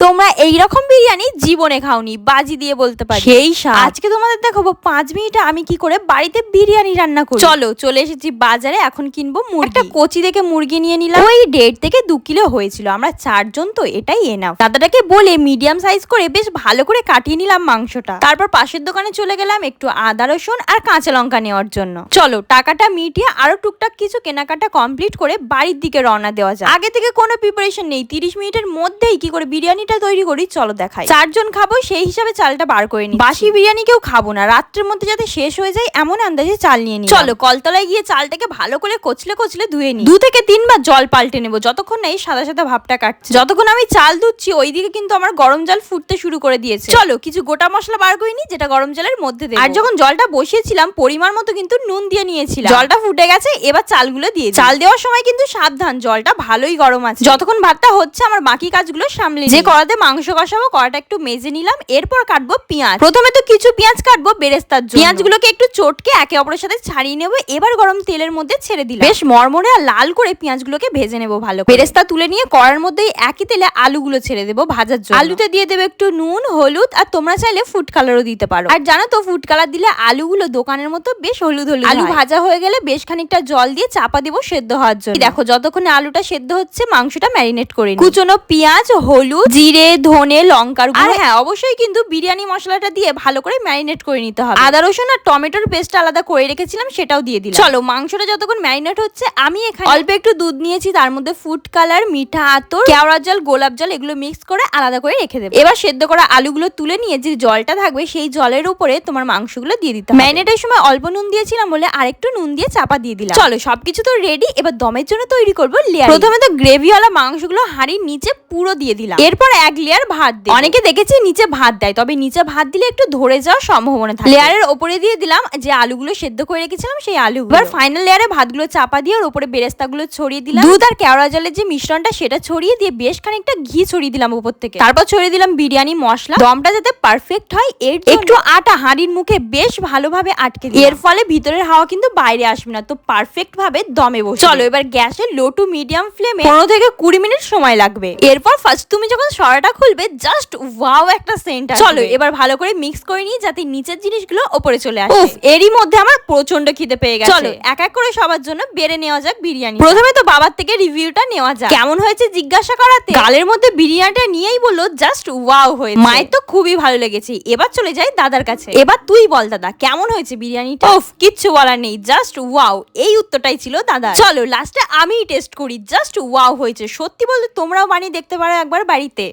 তোমরা এইরকম বিরিয়ানি জীবনে খাওনি বাজি দিয়ে বলতে পারি। সেই আজকে তোমাদের দেখাবো পাঁচ মিনিটে আমি কি করে বাড়িতে বিরিয়ানি রান্না করি। চলো চলে এসেছি বাজারে এখন কিনবো মুরগি। একটা কচি দেখে মুরগি নিয়ে নিলাম। ওই দেড় থেকে দু কিলো হয়েছিল আমরা চারজন তো এটাই এনাও দাদাটাকে বলে মিডিয়াম সাইজ করে বেশ ভালো করে কাটিয়ে নিলাম মাংসটা। তারপর পাশের দোকানে চলে গেলাম একটু আদা রসুন আর কাঁচা লঙ্কা নেওয়ার জন্য। চলো টাকাটা মিটিয়ে আরও টুকটাক কিছু কেনাকাটা কমপ্লিট করে বাড়ির দিকে রওনা দেওয়া যায় আগে থেকে কোনো প্রিপারেশন নেই তিরিশ মিনিটের মধ্যেই কি করে বিরিয়ানিটা তৈরি করি চলো দেখাই। চারজন খাব সেই হিসাবে চালটা বার করে নি বাসি বিরিয়ানি কেউ খাব না রাত্রের মধ্যে যাতে শেষ হয়ে যায় এমন আন্দাজে চাল নিয়ে নি চলো কলতলায় গিয়ে চালটাকে ভালো করে কচলে কচলে ধুয়ে নি দু থেকে তিনবার জল পাল্টে নেব যতক্ষণ না এই সাদা সাদা ভাবটা কাটছে। যতক্ষণ আমি চাল ধুচ্ছি ওইদিকে কিন্তু আমার গরম জল ফুটতে শুরু করে দিয়েছে। চলো কিছু গোটা মশলা বার করে নি যেটা গরম জলের মধ্যে দেবো। আর যখন জলটা বসিয়েছিলাম পরিমাণ মতো কিন্তু নুন দিয়ে নিয়েছিলাম। জলটা ফুটে গেছে এবার চালগুলো দিয়ে চাল দেওয়ার সময় কিন্তু সাবধান জলটা ভালোই গরম আছে। যতক্ষণ ভাতটা হচ্ছে আমার বাকি কাজগুলো সামলে যে কড়াতে মাংস কষাবো কড়াটা একটু মেজে নিলাম এরপর কাটবো পেঁয়াজ। প্রথমে তো কিছু পেঁয়াজ কাটবো বেরেস্তার জন্য। পেঁয়াজগুলোকে একটু চটকে একে অপরের সাথে ছাড়িয়ে নেব এবার গরম তেলের মধ্যে ছেড়ে দিলাম। বেশ মরমরে আর লাল করে পেঁয়াজগুলোকে ভেজে নেব ভালো বেরেস্তা তুলে নিয়ে কড়ার মধ্যে একই তেলে আলুগুলো ছেড়ে দেবো ভাজার জন্য। আলুতে দিয়ে দেবো একটু নুন হলুদ আর তোমরা চাইলে ফুড কালারও দিতে পারো। আর জানো তো ফুড কালার দিলে আলুগুলো দোকানের মতো বেশ হলুদ হলুদ আলু ভাজা হয়ে গেলে বেশ খানিকটা জল দিয়ে চাপা দেবো সেদ্ধ হওয়ার জন্য। দেখো যতক্ষণে আলুটা সেদ্ধ হচ্ছে মাংসটা ম্যারিনেট করে। কুচনো পেঁয়াজ হলুদ জিরে ধনে লঙ্কার গুঁড়ো। আর হ্যাঁ অবশ্যই কিন্তু বিরিয়ানি মশলাটা দিয়ে ভালো করে ম্যারিনেট করে নিতে হবে। আদা রসুন আর টমেটোর পেস্ট আলাদা করে রেখেছিলাম সেটাও দিয়ে দিলাম। চলো মাংসটা যতক্ষণ ম্যারিনেট হচ্ছে আমি এখানে অল্প একটু দুধ নিয়েছি তার মধ্যে ফুড কালার মিঠা আতর কেওড়া জল গোলাপ জল এগুলো মিক্স করে আলাদা করে রেখে দেবো। এবার সেদ্ধ করা আলুগুলো তুলে নিয়ে যে জলটা থাকবে সেই জলের উপরে তোমার মাংসগুলো দিয়ে দিতে ম্যারিনেটের সময় অল্প নুন দিয়েছিলাম বলে আরেকটু নুন দিয়ে চাপা দিয়ে দিলাম। চলো সবকিছু তো রেডি এবার দমের জন্য তৈরি করব লেয়ার। প্রথমে তো গ্রেভিওয়ালা মাংসগুলো হাঁড়ির নিচে পুরো দিয়ে দিলাম। এরপর এক লেয়ার ভাত দিই অনেকে দেখেছি নিচে ভাত দেয় তবে নিচে ভাত দিলে একটু ধরে যাওয়ার সম্ভাবনা থাকে। লেয়ারের ওপরে দিয়ে দিলাম যে আলুগুলো সেদ্ধ করে রেখেছিলাম সেই আলু এবার ফাইনাল লেয়ারে ভাতগুলো চাপা দিয়ে ওর উপরে বেরেস্তাগুলো ছড়িয়ে দিলাম। দুধ আর কেওড়া জলের যে মিশ্রণটা সেটা ছড়িয়ে দিয়ে বেশ খানিকটা ঘি ছড়িয়ে দিলাম উপর থেকে। তারপর ছড়িয়ে দিলাম বিরিয়ানি মশলা। দমটা যাতে পারফেক্ট হয় এর একটু আটা হাঁড়ির মুখে বেশ ভালোভাবে আটকে এর ফলে ভিতরের হাওয়া কিন্তু বাইরে আসবে না তো পারফেক্ট ভাবে দমে বসে চলো এবার গ্যাসে লো টু মিডিয়াম ফ্লেমে পনেরো থেকে কুড়ি মিনিট সময় লাগবে। এরপর ফার্স্ট তুমি যখন সরাটা খুলবে জাস্ট ওয়াও একটা সেন্ট চলো এবার ভালো করে মিক্স করে নিই যাতে নিচের জিনিসগুলো ওপরে চলে আসে। উফ, এরই মধ্যে আমার প্রচণ্ড খিদে পেয়ে গেছে। চলো এক এক করে সবার জন্য বেড়ে নেওয়া যাক বিরিয়ানি প্রথমে তো বাবার থেকে রিভিউটা নেওয়া যাক। কেমন হয়েছে জিজ্ঞাসা করাতে? গালের মধ্যে বিরিয়ানিটা নিয়েই বলল জাস্ট ওয়াও হয়েছে। মায়ের তো খুবই ভালো লেগেছে। এবার চলে যাই দাদার কাছে। এবার তুই বল দাদা কেমন হয়েছে বিরিয়ানিটা? ওফ কিচ্ছু বলার নেই জাস্ট ওয়াও এই উত্তরটাই ছিল দাদা চলো লাস্টে আমিই টেস্ট করি জাস্ট ওয়াও হয়েছে। সত্যি বলতে তোমরাও বানিয়ে দেখতে পারো একবার বাড়িতে।